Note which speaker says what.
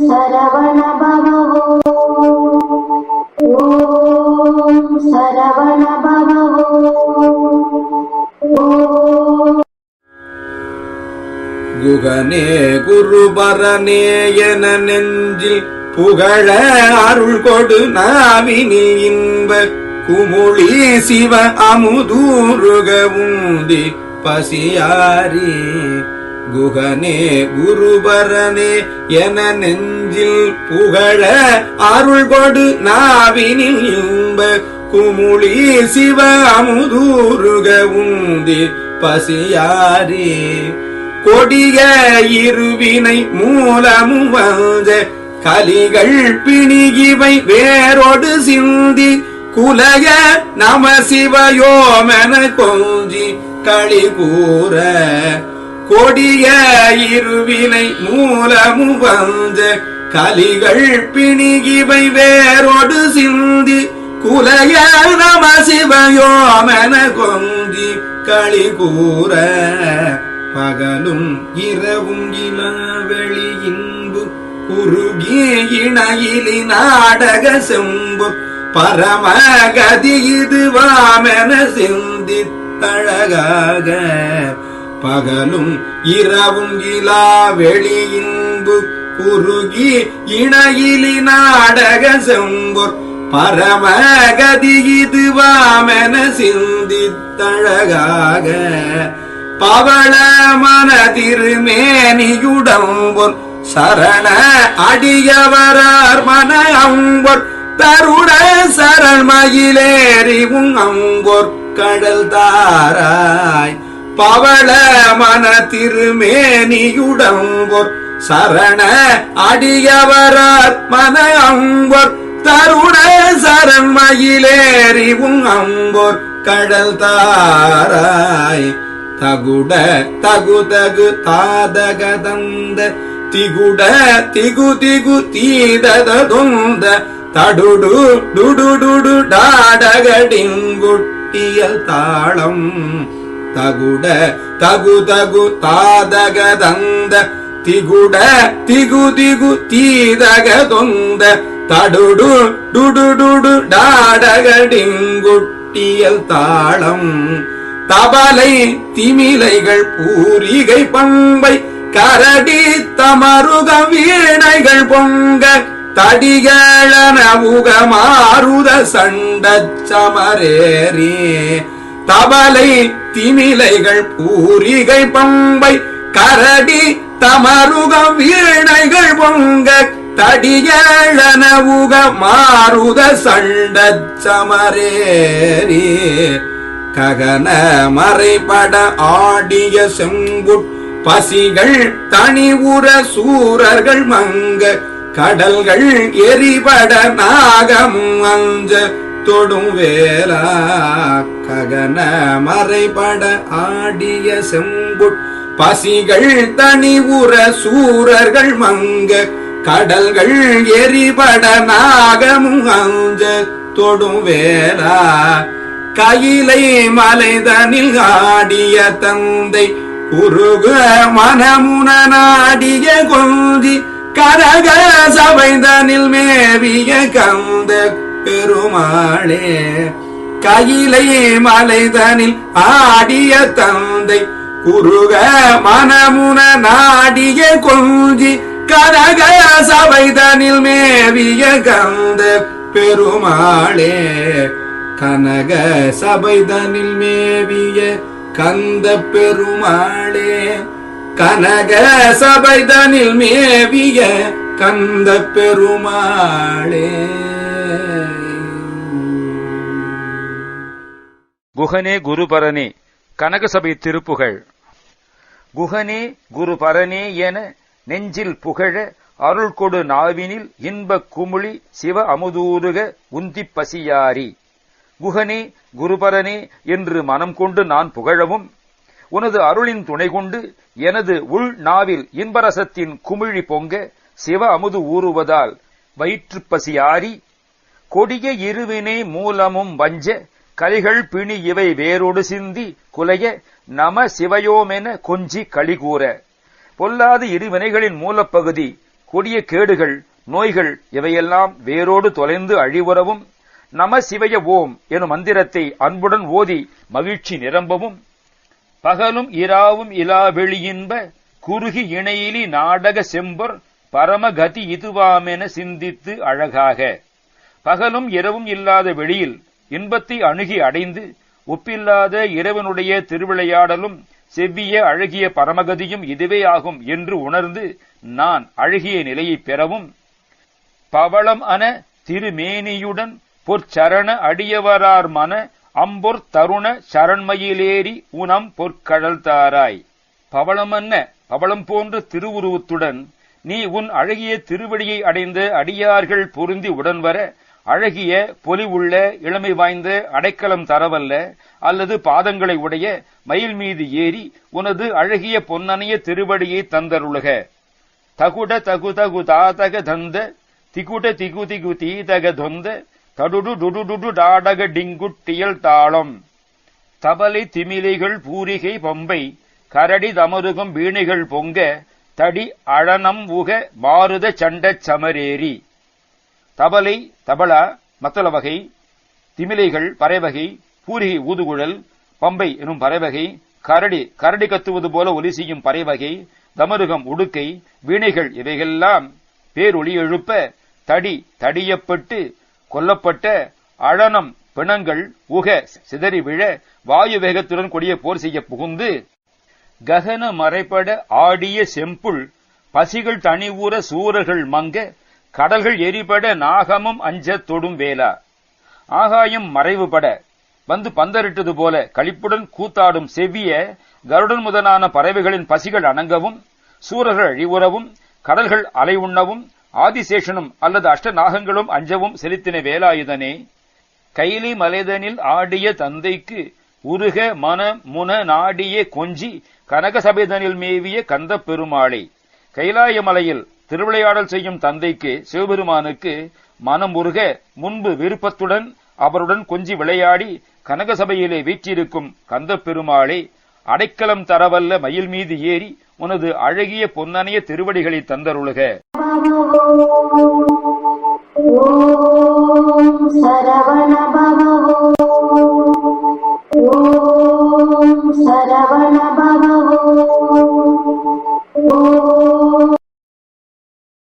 Speaker 1: சரவண ஓம் சரவண
Speaker 2: குகனே குருபரனே என நெஞ்சில் புகழ அருள் கொடு நாவினில் இன்ப குமுளி சிவ அமுதூருக உந்தி பசியாரி. குகனே குருபரனே என நெஞ்சில் புகழ அருள் கொடு நாவினில் இன்ப குமுளி சிவ அமுதூருக உந்தி பசியாரே. கொடிய இருவினை மூலமும் வந்த கலிகள் பிணிகிவை வேரோடு சிந்தி குலக நம சிவயோமென கொஞ்சி களி கூற கொடிய இருவினை மூலமு வந்த கலிகள் பிணிகிவை வேரோடு சிந்தி குலைய நம சிவயோமென கொந்தி களி கூற பகலும் இரவும் இளவெளி இன்பு குறுகிய இணையிலி நாடக செம்பு பரமகதி இதுவாமென சிந்தித்தழகாக பகலும் இரவும் இலா வெளி இன்பு குறுகி இணையிலி நாடக செம்பொர் பரமகதி இதுவாமென சிந்தித்தழகாக பவள மன திருமேனியுடம்பொன் சரண அடியவரார் மன அம்பொர் தருட சரண்மயிலேறிவும் அங்கொர் கடல் தாரா பவள மன மனதிருமேனியுடம்பொர் சரண அடியவரார் மன அம்பொர் தருண சரண்மயிலேறிவும் அம்பொர் கடல் தாராய் தகுட தகு தகு தாதகதந்த திகுட திகு திகு தீததொந்த தடுடு டுடுடுடு டாடகடிங்குட்டியல் தாளம் தகுட தகு தகு தாதக தந்த. திகுட திகு திகு தீதக தொந்த. தடுடு டுடுடுடு டாடகடிங்குட்டியல் தாளம். தபலை திமிலைகள் பூரிகை பம்பை. கரடி தமருக வீணைகள் பொங்க. தடிகளன உகமாருத சண்ட சமரேரே தபலை திமிலைகள் பூரிகை பம்பை கரடி தமருக வீணைகள் பொங்க தடியழனவுக மாறுத மாருத சண்டச் சமரேரி ககன மறைபட ஆடிய செங்குட் பசிகள் தனி சூரர்கள் மங்க கடல்கள் எரிபட நாகம் அஞ்ச தொடும் வேலா ககன மறைபட ஆடிய செங்குட் பசிகள் தனி உற சூரர்கள் மங்க கடல்கள் எரிபட நாகமும் அஞ்ச தொடும் வேலா. கையிலை மலைதனில் ஆடிய தந்தை உருக மனமுன நாடிய கொஞ்சி கரக சபைதனில் மேவிய கந்த பெருமாளே கையிலே மலைதனில் ஆடிய தந்தை குருக மனமுன நாடிய கொஞ்சி கரக சபைதனில் மேவிய கந்த பெருமாளே கனக சபைதனில் மேவிய கந்த பெருமாளே கனக சபைதனில் மேவிய கந்த பெருமாளே.
Speaker 3: குகனே குருபரனே கனகசபை திருப்புகழ். குகனே குருபரனே என நெஞ்சில் புகழ அருள் கொடு நாவினில் இன்பக் குமுளி சிவ அமுதூருக உந்திப் பசியாரி. குகனே குருபரனே என்று மனம் கொண்டு நான் புகழவும் உனது அருளின் துணை கொண்டு எனது உள் நாவில் இன்பரசத்தின் குமிழி பொங்க சிவ அமுது ஊறுவதால் வயிற்றுப்பசியாரி கொடிய இருவினை மூலமும் வஞ்ச கலிகள் பிணி இவை வேரோடு சிந்தி குலைய நம சிவயோமென கொஞ்சி கலிகூற பொல்லாத இருவினைகளின் மூலப்பகுதி கொடிய கேடுகள் நோய்கள் இவையெல்லாம் வேரோடு தொலைந்து அழிவுறவும் நம சிவய ஓம் எனும் மந்திரத்தை அன்புடன் ஓதி மகிழ்ச்சி நிரம்பவும். பகலும் இராவும் இலா வெளியின்ப குறுகி இணையிலி நாடக செம்பொர் பரமகதி இதுவாமென சிந்தித்து அழகாக. பகலும் இரவும் இல்லாத வெளியில் இன்பத்தை அணுகி அடைந்து ஒப்பில்லாத இறைவனுடைய திருவிளையாடலும் செவ்விய அழகிய பரமகதியும் இதுவே ஆகும் என்று உணர்ந்து நான் அழகிய நிலையைப் பெறவும் பவளம் அன திருமேனியுடன் பொற்சரண அடியவரார் மன அம்பொர் தருண சரண்மையிலேறி உனம் பொற்கடல் தாராய். பவளமன்ன பவளம் போன்ற திருவுருவத்துடன் நீ உன் அழகிய திருவடியை அடைந்த அடியார்கள் பொருந்தி உடன் வர அழகிய பொலிவுள்ள இளமை வாய்ந்த அடைக்கலம் தரவல்ல அல்லது பாதங்களை உடைய மயில் மீது ஏறி உனது அழகிய பொன்னனைய திருவடியை தந்தருளுக. தகுட தகு தகு தாதக தந்த திகுட திகு திகு தீதக தொந்த தடுடு டுடுடுடு டாடக டிங்குட்டியல் தாளம். தபலை திமிலைகள் பூரிகை பொம்பை கரடி தமருகம் வீணைகள் பொங்க தடி அழனம் உக மாருத சண்ட சமரேரி தபலை தபலா மத்தள வகை திமிலைகள் பறைவகை பூரிகை ஊதுகுழல் பம்பை எனும் பறைவகை கரடி கரடி கத்துவது போல ஒலி செய்யும் பறைவகை தமருகம் உடுக்கை வீணைகள் இவைகள்லாம் பேரொளி எழுப்ப தடி தடியப்பட்டு கொல்லப்பட்ட அழனம் பிணங்கள் உக சிதறி விழ வாயு வேகத்துடன் கொடிய போர் செய்ய புகுந்து ககன மறைபட ஆடிய செம்புள் பசிகள் தனிவூர சூரர்கள் மங்க கடல்கள் எரிபட நாகமும் அஞ்ச தொடும் வேலா ஆகாயம் மறைவுபட. வந்து பந்தரிட்டது போல களிப்புடன் கூத்தாடும் செவ்விய கருடன் முதலான பறவைகளின் பசிகள் அணங்கவும் சூரர்கள் அழிவுறவும் கடல்கள் அலை உண்ணவும் ஆதிசேஷனும் அல்லது அஷ்டநாகங்களும் அஞ்சவும் செலுத்தின வேலாயுதனே கைலி மலைதனில் ஆடிய தந்தைக்கு உருக மன முன நாடிய கொஞ்சி கனகசபைதனில் மேவிய கந்த பெருமாளை கைலாய மலையில் திருவிளையாடல் செய்யும் தந்தைக்கு சிவபெருமானுக்கு மனம் உருக முன்பு விருப்பத்துடன் அவருடன் கொஞ்சி விளையாடி கனகசபையிலே வீற்றிருக்கும் கந்த பெருமாளே அடைக்கலம் தரவல்ல மயில் மீது ஏறி உனது அழகிய பொன்னனைய திருவடிகளை தந்தருளுக.